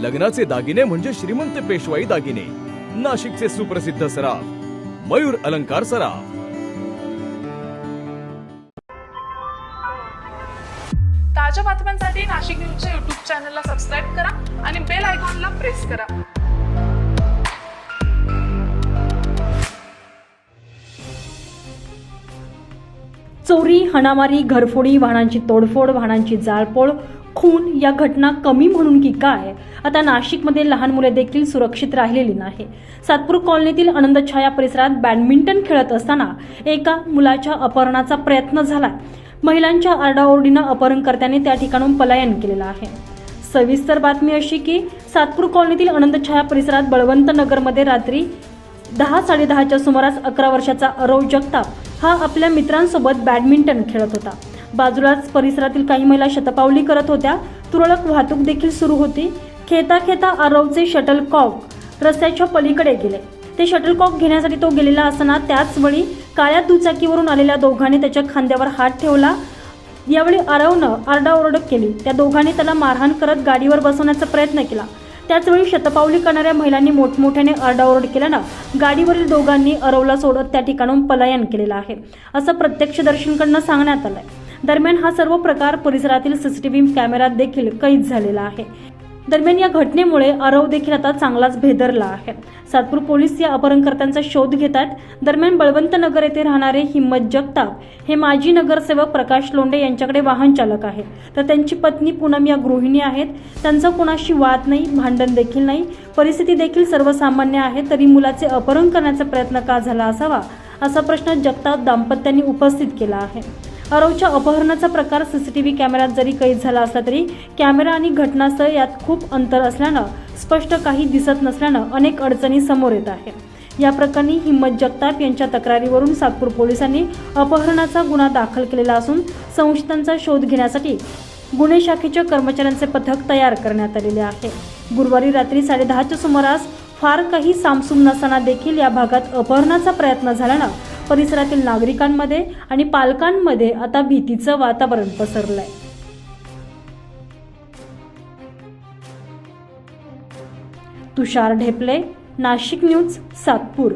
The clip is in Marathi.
लग्नाचे दागिने म्हणजे श्रीमंत पेशवाई दागिने. नाशिकचे सुप्रसिद्ध सराफ मयूर अलंकार सराफ. ताज्या बातम्यांसाठी नाशिक न्यूजच्या युट्यूब चॅनलला सबस्क्राईब करा आणि बेल आयकॉनला प्रेस करा. चोरी हाणामारी घरफोडी वाहनांची तोडफोड वाहनांची जाळपोळ खून या घटना कमी म्हणून की काय आता नाशिकमध्ये लहान मुले देखील सुरक्षित राहिलेली नाही. सातपूर कॉलनीतील आनंदछाया परिसरात बॅडमिंटन खेळत असताना एका मुलाच्या अपहरणाचा प्रयत्न झाला महिलांच्या आरडाओरडीनं अपहरणकर्त्यांनी त्या ठिकाणून पलायन केलेलं आहे. सविस्तर बातमी अशी की सातपूर कॉलनीतील आनंदछाया परिसरात बळवंत नगरमध्ये रात्री दहा साडेदहाच्या सुमारास अकरा वर्षाचा अरव जगताप हा आपल्या मित्रांसोबत बॅडमिंटन खेळत होता. बाजूलाच परिसरातील काही महिला शतपावली करत होत्या. तुरळक वाहतूक देखील सुरू होती. खेता खेता आरवचे शटल कॉक रस्त्याच्या पलीकडे गेले. ते शटल कॉक घेण्यासाठी तो गेलेला असताना त्याच वेळी काळ्या दुचाकीवरून आलेल्या दोघांनी त्याच्या खांद्यावर हात ठेवला. यावेळी आरवनं आरडाओरड केली. त्या दोघांनी त्याला मारहाण करत गाडीवर बसवण्याचा प्रयत्न केला. त्याचवेळी शतपावली करणाऱ्या महिलांनी मोठमोठ्याने आरडाओरड केल्यानं गाडीवरील दोघांनी अरवला सोडत त्या ठिकाणून पलायन केलेलं आहे. असं प्रत्यक्षदर्शींकडनं सांगण्यात आलंय. दरम्यान हा सर्व प्रकार परिसरातील सीसीटीव्ही कॅमेऱ्यात देखील कैद झालेला आहे. दरम्यान या घटनेमुळे आरव देखील आता चांगलाच भेदरला आहे. सातपूर पोलीस या अपहरणकर्त्यांचा शोध घेतात. दरम्यान बळवंत नगर येथे राहणारे हिम्मत जगताप हे माजी नगरसेवक प्रकाश लोंडे यांच्याकडे वाहन चालक आहेत. तर त्यांची पत्नी पूनम या गृहिणी आहेत. त्यांचा कोणाशी वाद नाही भांडण देखील नाही. परिस्थिती देखील सर्वसामान्य आहे. तरी मुलाचे अपहरण करण्याचा प्रयत्न का झाला असावा? असा प्रश्न जगताप दाम्पत्यांनी उपस्थित केला आहे. अरवच्या अपहरणाचा प्रकार सीसीटीव्ही कॅमेऱ्यात जरी कैद झाला असला तरी कॅमेरा आणि घटनास्थळ यात खूप अंतर असल्यानं स्पष्ट काही दिसत नसल्यानं अनेक अडचणी समोर येत आहे या प्रकरणी हिम्मत जगताप यांच्या तक्रारीवरून सागपूर पोलिसांनी अपहरणाचा गुन्हा दाखल केलेला असून संशयितांचा शोध घेण्यासाठी गुन्हे शाखेच्या कर्मचाऱ्यांचे पथक तयार करण्यात आलेले आहे. गुरुवारी रात्री साडेदहाच्या सुमारास फार काही सामसूम नसताना देखील या भागात अपहरणाचा प्रयत्न झाल्यानं परिसरातील नागरिकांमध्ये आणि पालकांमध्ये आता भीतीचं वातावरण पसरलंय. तुषार ढेपले नाशिक न्यूज सातपूर.